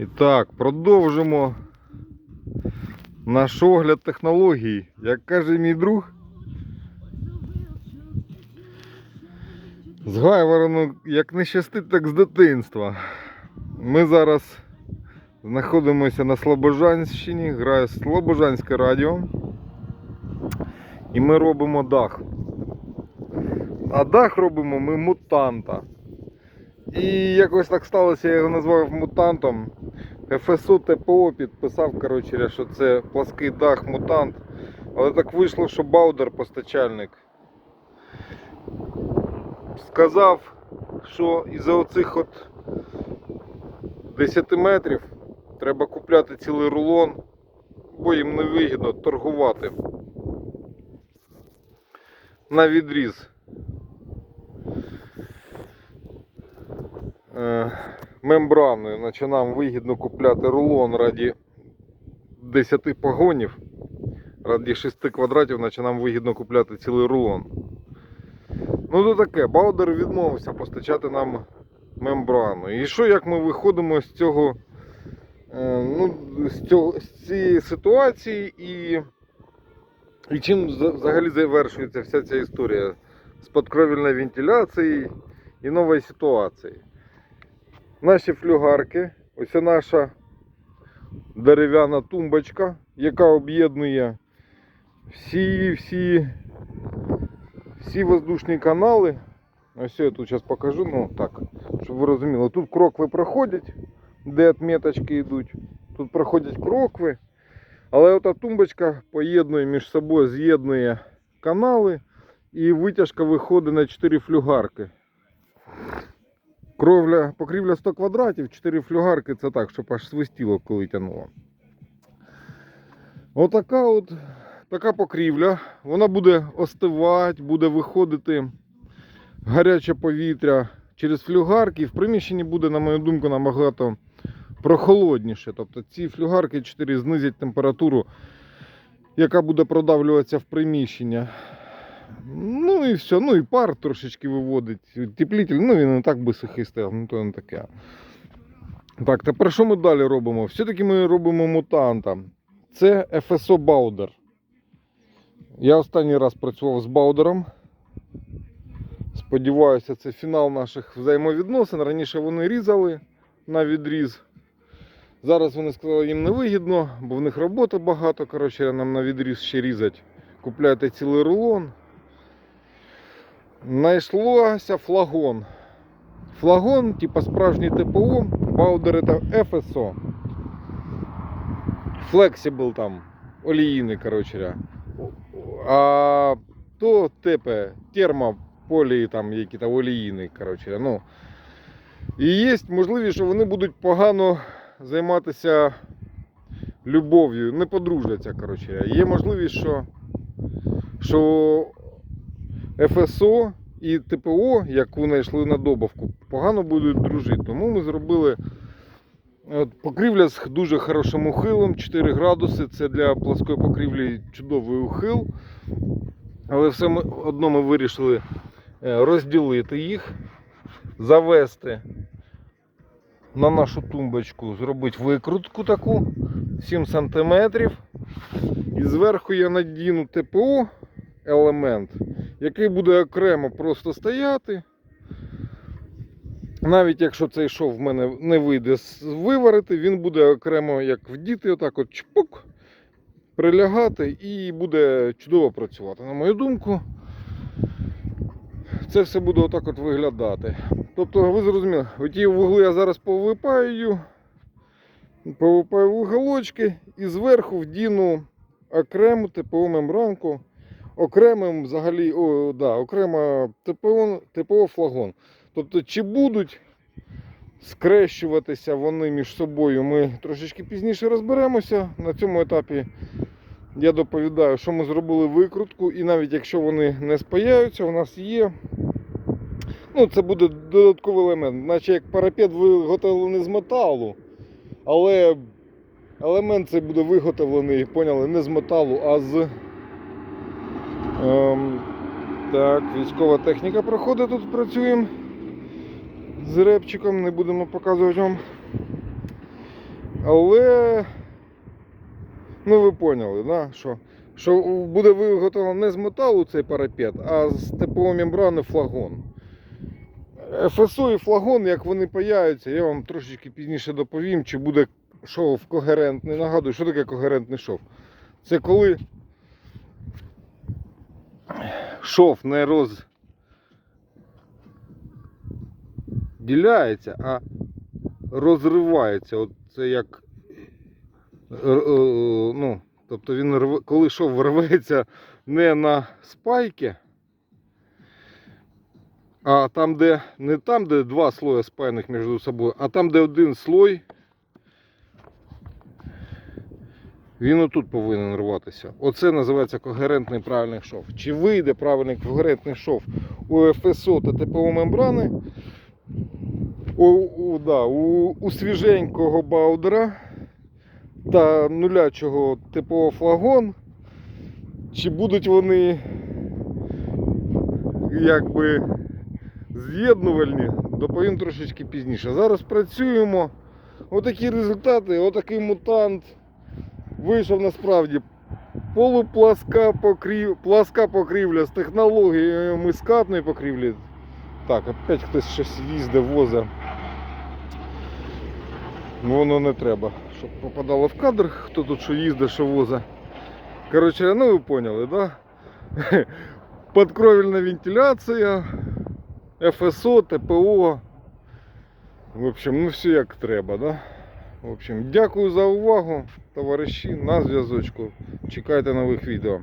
І так, продовжимо наш огляд технологій. Як каже мій друг, з Гайворону як не щастить, так з дитинства. Ми зараз знаходимося на Слобожанщині, грає Слобожанське радіо. І ми робимо дах. А дах робимо ми мутанта. І якось так сталося, я його назвав мутантом. ФСУ ТПО підписав, коротше, що це плаский дах мутант. Але так вийшло, що Баудер постачальник сказав, що із-за оцих от 10 метрів треба купляти цілий рулон, бо їм не вигідно торгувати на відріз. Мембраною, значить нам вигідно купляти рулон раді 10 погонів, раді 6 квадратів, значить нам вигідно купляти цілий рулон. Ну то таке, Баудер відмовився постачати нам мембрану. І що як ми виходимо з цього, е, ну, з, цього, з цієї ситуації і, і чим взагалі завершується вся ця історія з подкровельною вентиляцією і новою ситуацією. Наші флюгарки, ось наша дерев'яна тумбочка, яка об'єднує всі, всі, всі воздушні канали. Ось я тут зараз покажу, ну так, щоб ви розуміли. Тут крокви проходять, де отметочки йдуть. Тут проходять крокви. Але ота тумбочка поєднує між собою, з'єднує канали і витяжка виходить на 4 флюгарки. Кровля, покрівля 100 квадратів, 4 флюгарки це так, щоб аж свистіло, коли тянуло. Отака от така покрівля. Вона буде остивати, буде виходити гаряче повітря через флюгарки. І в приміщенні буде, на мою думку, набагато прохолодніше. Тобто ці флюгарки 4 знизять температуру, яка буде продавлюватися в приміщення. Ну і все, ну і пар трошечки виводить. Теплітель, ну він і так би сухий стояв, ну то не таке. Так, тепер що ми далі робимо? Все-таки ми робимо мутанта. Це FSO Баудер. Я останній раз працював з Баудером. Сподіваюся, це фінал наших взаємовідносин. Раніше вони різали на відріз. Зараз вони сказали, їм не вигідно, бо в них роботи багато. Коротше, нам на відріз ще різать. Купляйте цілий рулон. Знайшлося флагон. Флагон, типа справжній ТПО, Баудер це FSO. Flexible там, олійний, коротше. А то тепе термополії там які там олійний, коротше. Ну. І є можливість, що вони будуть погано займатися любов'ю, не подружаться, коротше. Є можливість, що, що ФСО і ТПО, яку знайшли на добавку, погано будуть дружити. Тому ми зробили от, покрівля з дуже хорошим ухилом, 4 градуси. Це для плоскої покрівлі чудовий ухил. Але все одно ми вирішили е, розділити їх, завести на нашу тумбочку, зробити викрутку таку 7 см. І зверху я надіну ТПО елемент, який буде окремо просто стояти. Навіть якщо цей шов в мене не вийде виварити, він буде окремо як вдіти, отак от чпук, прилягати і буде чудово працювати. На мою думку, це все буде отак от виглядати. Тобто, ви зрозуміли, оті вугли я зараз повипаю, повипаю вуголочки і зверху вдіну окрему ТПО мембранку, окремим взагалі, о, да, окремо ТПО, ТПО флагон. Тобто, чи будуть скрещуватися вони між собою, ми трошечки пізніше розберемося. На цьому етапі я доповідаю, що ми зробили викрутку, і навіть якщо вони не спаяються, у нас є. Ну, це буде додатковий елемент, наче як парапет виготовлений з металу, але елемент цей буде виготовлений, поняли, не з металу, а з. Ем, так, військова техніка проходить тут працюємо з репчиком, не будемо показувати вам. Але, ну ви поняли, да? що, що буде виготовлено не з металу цей парапет, а з ТПО мембрани флагон. ФСО і флагон, як вони паяються, я вам трошечки пізніше доповім, чи буде шов когерентний. Нагадую, що таке когерентний шов? Це коли шов не розділяється, а розривається. От це як. е, е, Ну, тобто він рве, коли шов рветься не на спайки, а там, де не там, де два слої спаяних між собою, а там, де один слой, він отут повинен рватися. Оце називається когерентний правильний шов. Чи вийде правильний когерентний шов у ФСО та ТПО мембрани? У, у, да, у, у свіженького баудера та нулячого ТПО флагон. Чи будуть вони якби з'єднувальні, доповім трошечки пізніше. Зараз працюємо. Отакі результати, отакий мутант вийшов насправді полупласка покрів... пласка покрівля з технологіями скатної покрівлі. Так, опять хтось щось їздить, возить. Ну воно не треба, щоб попадало в кадр, хто тут що їздить, що возить. Коротше, ну ви поняли, да? Подкровельна вентиляція, ФСО, ТПО. В общем, ну все як треба, да? В общем, дякую за увагу, товариші, на зв'язочку. Чекайте нових відео.